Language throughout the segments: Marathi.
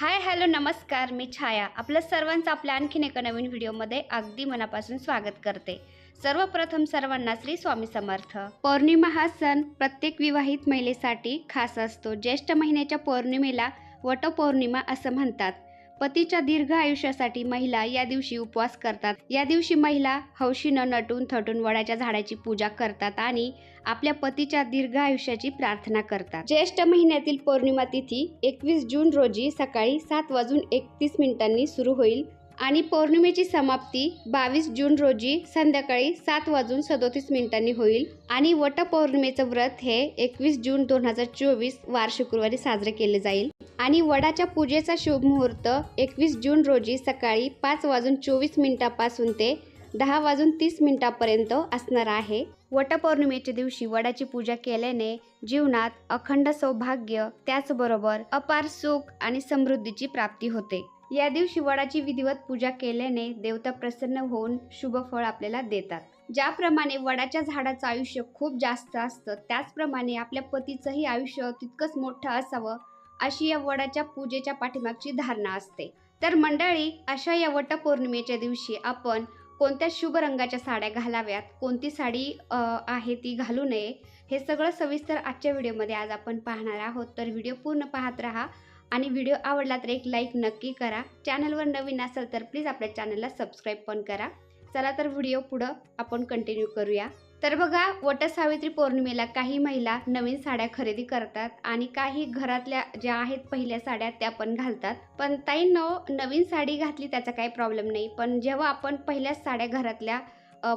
हाय हॅलो नमस्कार मी छाया. आपलं सर्वांचं आपल्या आणखीन एका नवीन व्हिडिओमध्ये अगदी मनापासून स्वागत करते. सर्वप्रथम सर्वांना श्री स्वामी समर्थ. पौर्णिमा हा सण प्रत्येक विवाहित महिलेसाठी खास असतो. ज्येष्ठ महिन्याच्या पौर्णिमेला वटपौर्णिमा असं म्हणतात. पतीच्या दीर्घ आयुष्यासाठी महिला या दिवशी उपवास करतात. या दिवशी महिला हौशीनं नटून थटून वडाच्या झाडाची पूजा करतात आणि आपल्या पतीच्या दीर्घ आयुष्याची प्रार्थना करतात. ज्येष्ठ महिन्यातील पौर्णिमा तिथी एकवीस जून रोजी सकाळी सात वाजून एकतीस मिनिटांनी सुरू होईल. आणि पौर्णिमेची समाप्ती बावीस जून रोजी संध्याकाळी सात वाजून सदोतीस मिनिटांनी होईल आणि वटपौर्णिमेचं व्रत हे एकवीस जून दोन हजार चोवीस वार शुक्रवारी साजरे केले जाईल. आणि वडाच्या पूजेचा शुभ मुहूर्त एकवीस जून रोजी सकाळी पाच वाजून चोवीस मिनिटापासून ते दहा वाजून तीस मिनिटापर्यंत असणार आहे. वटपौर्णिमेच्या दिवशी वडाची पूजा केल्याने जीवनात अखंड सौभाग्य त्याचबरोबर अपार सुख आणि समृद्धीची प्राप्ती होते. या दिवशी वडाची विधिवत पूजा केल्याने देवता प्रसन्न होऊन शुभ फळ आपल्याला देतात. ज्याप्रमाणे वडाच्या झाडाचं आयुष्य खूप जास्त असतं त्याचप्रमाणे आपल्या पतीचंही आयुष्य तितकंच मोठं असावं अशी या वडाच्या पूजेच्या पाठीमागची धारणा असते. तर मंडळी अशा या वटपौर्णिमेच्या दिवशी आपण कोणत्या शुभ रंगाच्या साड्या घालाव्यात कोणती साडी आहे ती घालू नये हे सगळं सविस्तर आजच्या व्हिडिओमध्ये आज आपण पाहणार आहोत. तर व्हिडिओ पूर्ण पाहत राहा. आणि व्हिडिओ आवडला तर एक लाईक नक्की करा. चॅनलवर नवीन असेल तर प्लीज आपल्या चॅनलला सबस्क्राईब पण करा. चला तर व्हिडिओ पुढं आपण कंटिन्यू करूया. तर बघा वटसावित्री पौर्णिमेला काही महिला नवीन साड्या खरेदी करतात आणि काही घरातल्या ज्या आहेत पहिल्या साड्या त्या पण घालतात. पण ताईंनो नवीन साडी घातली त्याचा काही प्रॉब्लेम नाही. पण जेव्हा आपण पहिल्याच साड्या घरातल्या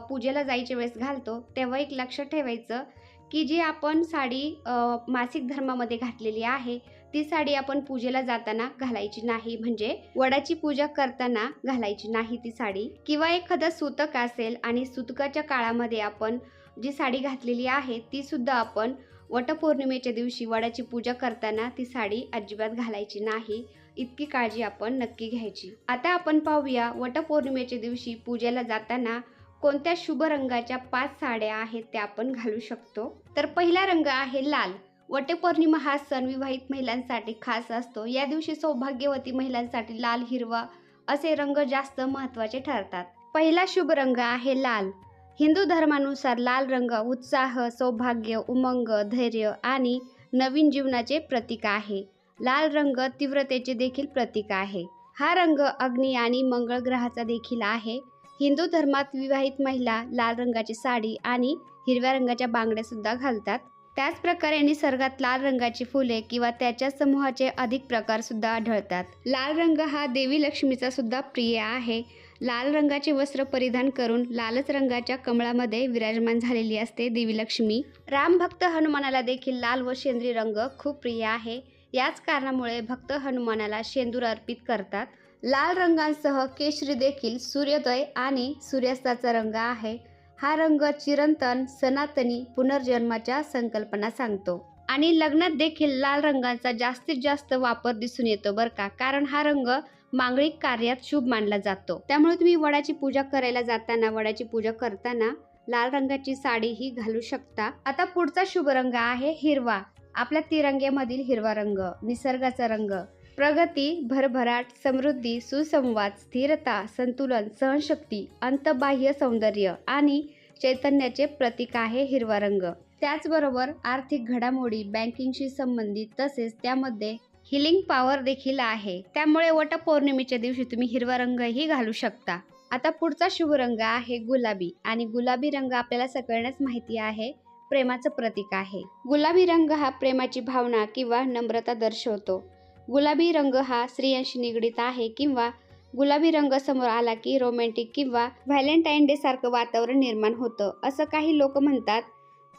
पूजेला जायच्या वेळेस घालतो तेव्हा एक लक्षात ठेवायचं की जी आपण साडी मासिक धर्मामध्ये घातलेली आहे ती साडी आपण पूजेला जाताना घालायची नाही. म्हणजे वडाची पूजा करताना घालायची नाही ती साडी. किंवा एखादं सुतक असेल आणि सुतकाच्या काळामध्ये आपण जी साडी घातलेली आहे ती सुद्धा आपण वटपौर्णिमेच्या दिवशी वडाची पूजा करताना ती साडी अजिबात घालायची नाही. इतकी काळजी आपण नक्की घ्यायची. आता आपण पाहूया वटपौर्णिमेच्या दिवशी पूजेला जाताना कोणत्या शुभ रंगाच्या पाच साड्या आहेत त्या आपण घालू शकतो. तर पहिला रंग आहे लाल. वटपौर्णिमा हा सण विवाहित महिलांसाठी खास असतो. या दिवशी सौभाग्यवती महिलांसाठी लाल हिरवा असे रंग जास्त महत्त्वाचे ठरतात. पहिला शुभ रंग आहे लाल. हिंदू धर्मानुसार लाल रंग उत्साह सौभाग्य उमंग धैर्य आणि नवीन जीवनाचे प्रतीक आहे. लाल रंग तीव्रतेचे देखील प्रतीक आहे. हा रंग अग्नी आणि मंगळ ग्रहाचा देखील आहे. हिंदू धर्मात विवाहित महिला लाल रंगाची साडी आणि हिरव्या रंगाच्या बांगड्या सुद्धा घालतात. त्याच प्रकारे निसर्गात लाल रंगाची फुले किंवा त्याच्या समूहाचे अधिक प्रकार सुद्धा आढळतात. लाल रंग हा देवी लक्ष्मीचा सुद्धा प्रिय आहे. लाल रंगाचे वस्त्र परिधान करून लालच रंगाच्या कमळामध्ये विराजमान झालेली असते देवी लक्ष्मी. राम भक्त हनुमानाला देखील लाल व शेंद्री रंग खूप प्रिय आहे. याच कारणामुळे भक्त हनुमानाला शेंदूर अर्पित करतात. लाल रंगांसह केशरी देखील सूर्योदय आणि सूर्यास्ताचा रंग आहे. हा रंग चिरंतन सनातनी पुनर्जन्माच्या संकल्पना सांगतो. आणि लग्नात देखील लाल रंगाचा जास्तीत जास्त वापर दिसून येतो बरं का? कारण हा रंग मांगलिक कार्यात शुभ मानला जातो. त्यामुळे तुम्ही वडाची पूजा करायला जाताना वडाची पूजा करताना लाल रंगाची साडी ही घालू शकता. आता पुढचा शुभ रंग आहे हिरवा. आपल्या तिरंग्यामधील हिरवा रंग निसर्गाचा रंग. प्रगती भरभराट समृद्धी सुसंवाद स्थिरता संतुलन सहनशक्ती अंतबाह्य सौंदर्य आणि चैतन्याचे प्रतीक आहे हिरवा रंग त्याचबरोबर आर्थिक घडामोडी बँकिंगशी संबंधित तसेच त्यामध्ये हिलिंग पॉवर देखील आहे. त्यामुळे वटपौर्णिमेच्या दिवशी तुम्ही हिरवा रंगही घालू शकता. आता पुढचा शुभ रंग आहे गुलाबी आणि गुलाबी रंग आपल्याला सगळ्यांनाच माहिती आहे प्रेमाचं प्रतीक आहे. गुलाबी रंग हा प्रेमाची भावना किंवा नम्रता दर्शवतो. गुलाबी रंग हा स्त्रियांशी निगडीत आहे किंवा गुलाबी रंग समोर आला की रोमॅन्टिक किंवा व्हॅलेंटाईन डे सारखं वातावरण निर्माण होतं. असं काही लोक म्हणतात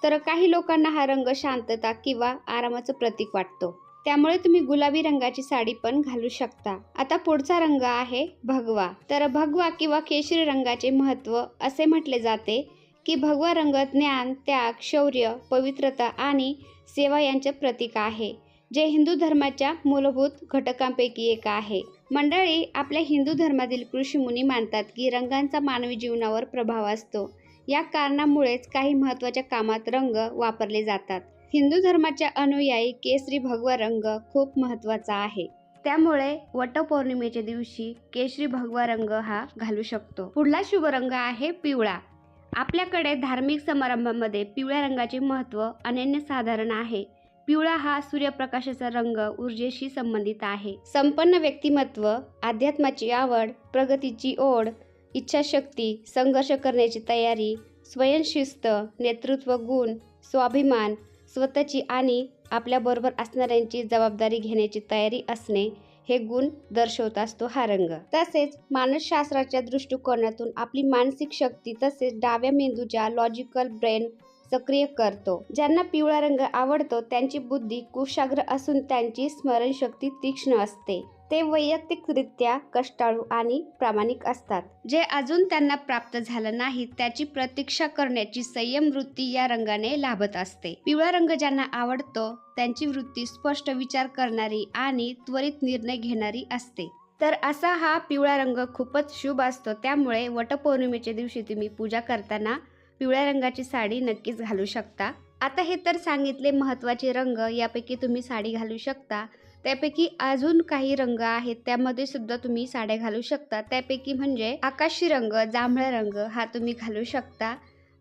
तर काही लोकांना हा रंग शांतता किंवा आरामाचं प्रतीक वाटतो. त्यामुळे तुम्ही गुलाबी रंगाची साडी पण घालू शकता. आता पुढचा रंग आहे भगवा. तर भगवा किंवा केशरी रंगाचे महत्त्व असे म्हटले जाते की भगवा रंग ज्ञान त्याग शौर्य पवित्रता आणि सेवा यांचे प्रतीक आहे. जे हिंदू धर्माच्या मूलभूत घटकांपैकी एक आहे. मंडळी आपल्या हिंदू धर्मातील ऋषीमुनी मानतात की रंगांचा मानवी जीवनावर प्रभाव असतो. या कारणामुळेच काही महत्त्वाच्या कामात रंग वापरले जातात. हिंदू धर्माच्या अनुयायी केसरी भगवा रंग खूप महत्त्वाचा आहे. त्यामुळे वटपौर्णिमेच्या दिवशी केशरी भगवा रंग हा घालू शकतो. पुढला शुभ रंग आहे पिवळा. आपल्याकडे धार्मिक समारंभामध्ये पिवळ्या रंगाचे महत्त्व अनन्यसाधारण आहे. पिवळा हा सूर्यप्रकाशाचा रंग ऊर्जेशी संबंधित आहे. संपन्न व्यक्तिमत्व अध्यात्माची आवड प्रगतीची ओढ इच्छाशक्ती संघर्ष करण्याची तयारी स्वयंशिस्त नेतृत्व गुण स्वाभिमान स्वतःची आणि आपल्याबरोबर असणाऱ्यांची जबाबदारी घेण्याची तयारी असणे हे गुण दर्शवत असतो हा रंग. तसेच मानसशास्त्राच्या दृष्टिकोनातून आपली मानसिक शक्ती तसेच डाव्या मेंदूच्या लॉजिकल ब्रेन सक्रिय करतो. ज्यांना पिवळा रंग आवडतो त्यांची बुद्धी कुशाग्र असून त्यांची स्मरणशक्ती तीक्ष्ण असते. ते वैयक्तिकरित्या कष्टाळू आणि प्रामाणिक असतात. जे अजून त्यांना प्राप्त झालं नाही त्याची प्रतीक्षा करण्याची संयम वृत्ती या रंगाने लाभत असते. पिवळा रंग ज्यांना आवडतो त्यांची वृत्ती स्पष्ट विचार करणारी आणि त्वरित निर्णय घेणारी असते. तर असा हा पिवळा रंग खूपच शुभ असतो. त्यामुळे वटपौर्णिमेच्या दिवशी तुम्ही पूजा करताना पिवळ्या रंगाची साडी नक्कीच घालू शकता. आता हे तर सांगितले महत्त्वाचे रंग यापैकी तुम्ही साडी घालू शकता. त्यापैकी अजून काही रंग आहेत त्यामध्ये सुद्धा तुम्ही साड्या घालू शकता. त्यापैकी म्हणजे आकाशी रंग जांभळा रंग हा तुम्ही घालू शकता.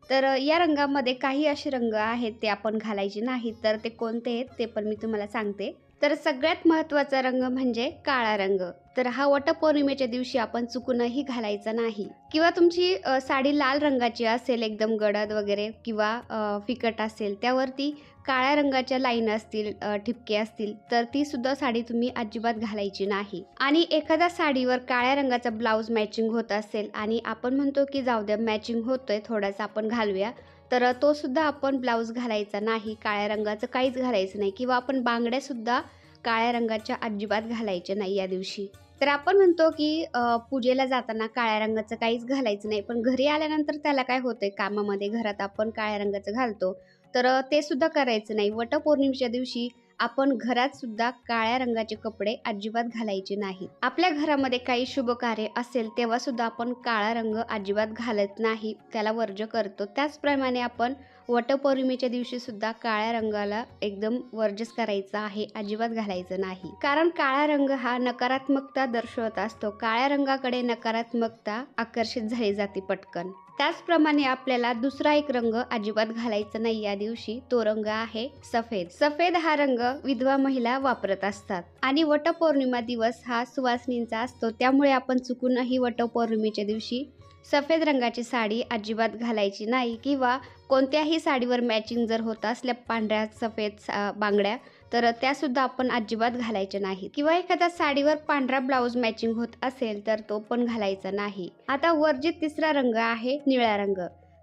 तर या रंगामध्ये काही असे रंग आहेत ते आपण घालायचे नाहीत तर ते कोणते आहेत ते पण मी तुम्हाला सांगते. तर सगळ्यात महत्त्वाचा रंग म्हणजे काळा रंग. तर हा वटपौर्णिमेच्या दिवशी आपण चुकूनही घालायचा नाही. किंवा तुमची साडी लाल रंगाची असेल एकदम गडद वगैरे किंवा फिकट असेल त्यावरती काळ्या रंगाच्या लाईन असतील ठिपके असतील तर ती सुद्धा साडी तुम्ही अजिबात घालायची नाही. आणि एखाद्या साडीवर काळ्या रंगाचा ब्लाऊज मॅचिंग होत असेल आणि आपण म्हणतो की जाऊ द्या मॅचिंग होतोय थोडासा आपण घालूया तर तो सुद्धा आपण ब्लाऊज घालायचा नाही काळ्या रंगाचं काहीच घालायचं नाही किंवा आपण बांगड्यासुद्धा काळ्या रंगाच्या अजिबात घालायच्या नाही या दिवशी. तर आपण म्हणतो की पूजेला जाताना काळ्या रंगाचं काहीच घालायचं नाही. पण घरी आल्यानंतर त्याला काय होतंय? कामामध्ये घरात आपण काळ्या रंगाचं घालतो. तर ते सुद्धा करायचं नाही. वटपौर्णिमेच्या दिवशी आपण घरात सुद्धा काळ्या रंगाचे कपडे अजिबात घालायचे नाही. आपल्या घरामध्ये काही शुभ कार्य असेल तेव्हा सुद्धा आपण काळा रंग अजिबात घालत नाही. त्याला वर्ज करतो. त्याचप्रमाणे आपण वटपौर्णिमेच्या दिवशी सुद्धा काळ्या रंगाला एकदम वर्जस करायचा आहे अजिबात घालायचं नाही. कारण काळा रंग हा नकारात्मकता दर्शवत असतो. काळ्या रंगाकडे नकारात्मकता आकर्षित झाली जाते पटकन. त्याचप्रमाणे आपल्याला दुसरा एक रंग अजिबात घालायचा नाही. या दिवशी तो रंग आहे सफेद. सफेद हा रंग विधवा महिला वापरत असतात. आणि वटपौर्णिमा दिवस हा सुवासिनींचा असतो. त्यामुळे आपण चुकूनही वटपौर्णिमेच्या दिवशी सफेद रंगाची साडी अजिबात घालायची नाही किंवा कोणत्याही साडीवर मॅचिंग जर होत असल्या पांढऱ्या सफेद सा- बांगड्या तर त्यासुद्धा आपण अजिबात घालायच्या नाही. किंवा एखाद्या साडीवर पांढरा ब्लाऊज मॅचिंग होत असेल तर तो पण घालायचा नाही. आता वर्जित तिसरा रंग आहे निळा रंग.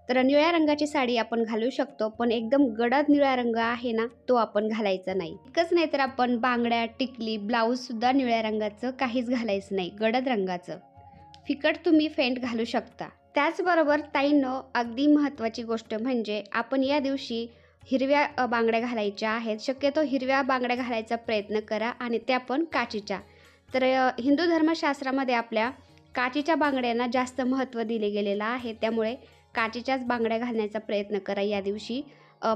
तर निळ्या रंगाची साडी आपण घालू शकतो पण एकदम गडद निळा रंग आहे ना तो आपण घालायचा नाही. इतकंच नाही तर आपण बांगड्या टिकली ब्लाऊज सुद्धा निळ्या रंगाचं काहीच घालायचं नाही गडद रंगाचं. फिकट तुम्ही फेंट घालू शकता. त्याचबरोबर ताईंनो अगदी महत्त्वाची गोष्ट म्हणजे आपण या दिवशी हिरव्या बांगड्या घालायच्या आहेत. शक्यतो हिरव्या बांगड्या घालायचा प्रयत्न करा आणि त्या पण काचीच्या. तर हिंदू धर्मशास्त्रामध्ये आपल्या काचीच्या बांगड्यांना जास्त महत्त्व दिले गेलेलं आहे. त्यामुळे काचीच्याच बांगड्या घालण्याचा प्रयत्न करा या दिवशी.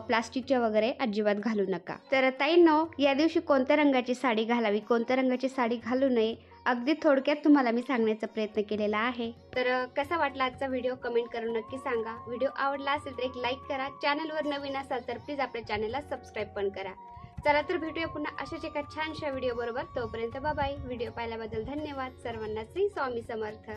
प्लास्टिकच्या वगैरे अजिबात घालू नका. तर ताईंनो या दिवशी कोणत्या रंगाची साडी घालावी? कोणत्या रंगाची साडी घालू नये? अगदी थोडक्यात तुम्हाला मी सांगण्याचा प्रयत्न केलेला आहे. तर कसा वाटला आजचा व्हिडिओ? कमेंट करून नक्की सांगा. व्हिडिओ आवडला असेल तर एक लाईक करा. चॅनलवर नवीन असाल तर प्लीज आपल्या चॅनलला सबस्क्राईब पण करा. चला तर भेटूया पुन्हा अशाच एका छानशा व्हिडिओ बरोबर तोपर्यंत बाबाई व्हिडिओ पाहिल्याबद्दल धन्यवाद. सर्वांना श्री स्वामी समर्थ.